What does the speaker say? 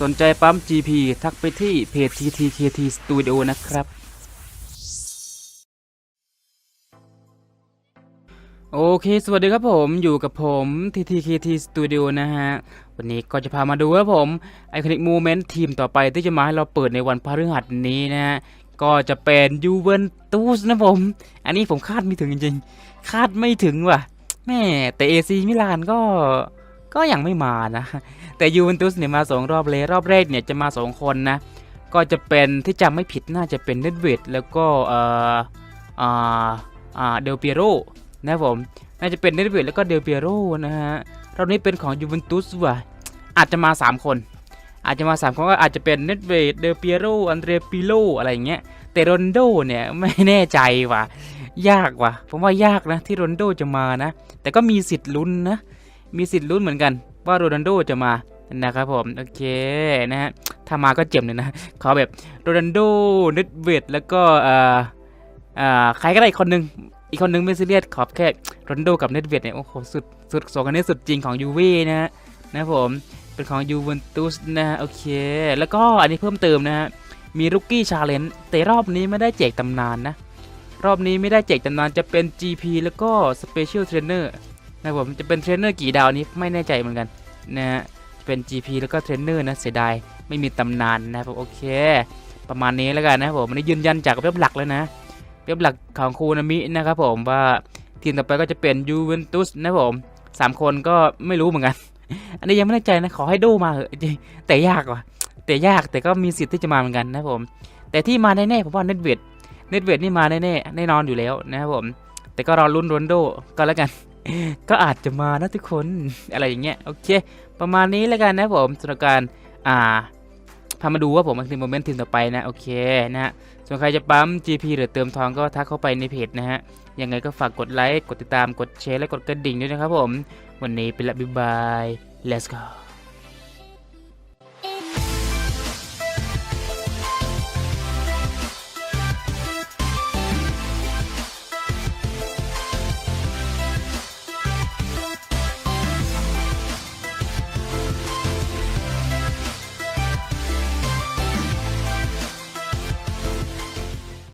สนใจปั๊ม GP ทักไปที่เพจ TTKT Studio นะครับ โอเค สวัสดีครับผมอยู่กับผม TTKT Studio นะฮะ วันนี้ก็จะพามาดูครับผม Iconic Moment ทีมต่อไปที่จะมาให้เราเปิดในวันพฤหัสนี้นะฮะ ก็จะเป็นยูเวนตุสนะผม อันนี้ผมคาดไม่ถึงจริงๆ คาดไม่ถึงว่ะ แม่แต่เอซีมิลานก็ ก็ยังไม่มานะ แต่ยูเวนตุสเนี่ยมาสองรอบเลยรอบแรกเนี่ยจะมาสองคนนะ ก็จะเป็นที่จำไม่ผิดน่าจะเป็นเนดเวดแล้วก็เอ่ออ่าอ่าเดลเปียโรนะผมน่าจะเป็นเนดเวดแล้วก็เดลเปียโรนะฮะรอบนี้เป็นของยูเวนตุสว่ะอาจจะมา 3 คน อาจจะมา 3 คนก็อาจจะเป็นเนดเวดเดลเปียโรอันเดรปิโลอะไรอย่างเงี้ยแต่โรนโดเนี่ยไม่แน่ใจว่ะยากว่ะผมว่ายากนะที่โรนโดจะมานะ แต่ก็มีสิทธิ์ลุ้นนะ มีสิทธิ์ลุ้นเหมือนกันว่าโรนัลโดจะมานะครับผมโอเคนะฮะถ้ามาก็เจ็บเลยนะขอแบบโรนัลโดเนดเวดแล้วก็เอ่อเอ่อใครก็ได้คนนึงอีกคนนึงไม่ซีเรียสขอบแค่โรนัลโดกับเนดเวดเนี่ยโอ้โหสุดสุดสองคนนี้สุดจริงของยูเวีนะฮะนะครับผมเป็นของยูเวนตุสนะฮะโอเค แล้วก็อันนี้เพิ่มเติมนะฮะมีรุกกี้ชาเลนจ์แต่รอบนี้ไม่ได้แจกตำนานนะ รอบนี้ไม่ได้แจกตำนานจะเป็น GP แล้วก็ Special Trainer นะผมจะเป็นเทรนเนอร์กี่ดาวนี้ไม่แน่ใจเหมือนกันนะฮะเป็น GP แล้วก็เทรนเนอร์นะเสียดายไม่มีตำนานนะครับโอเค ประมาณนี้แล้วกันนะผมอันนี้ยืนยันจากเว็บหลักแล้วนะเว็บหลักของคูนามินะครับผมว่าทีมต่อไปก็จะเป็นยูเวนตุสนะผมสามคนก็ไม่รู้เหมือนกัน อันนี้ยังไม่แน่ใจนะขอให้โดมาเหอะแต่ยากว่ะแต่ยากแต่ก็มีสิทธิ์ที่จะมาเหมือนกันนะผม แต่ที่มาแน่ๆผมว่าเน็ตเวดเน็ตเวดนี่มาแน่ๆแน่นอนอยู่แล้วนะครับผม แต่ก็รอลุ้นโรนโดก็แล้วกัน ก็อาจจะมานะทุกคนอะไรอย่างเงี้ยโอเค ประมาณนี้แล้วกันนะผมสำหรับการอ่าพามาดูว่าผมมันคือโมเมนต์ทีมต่อไปนะโอเคนะฮะส่วนใครจะปั๊ม GP หรือเติมทองก็ทักเข้าไปในเพจนะฮะยังไงก็ฝากกดไลค์กดติดตามกดแชร์และกดกระดิ่งด้วยนะครับผม วันนี้ไปละบ๊ายบาย let's go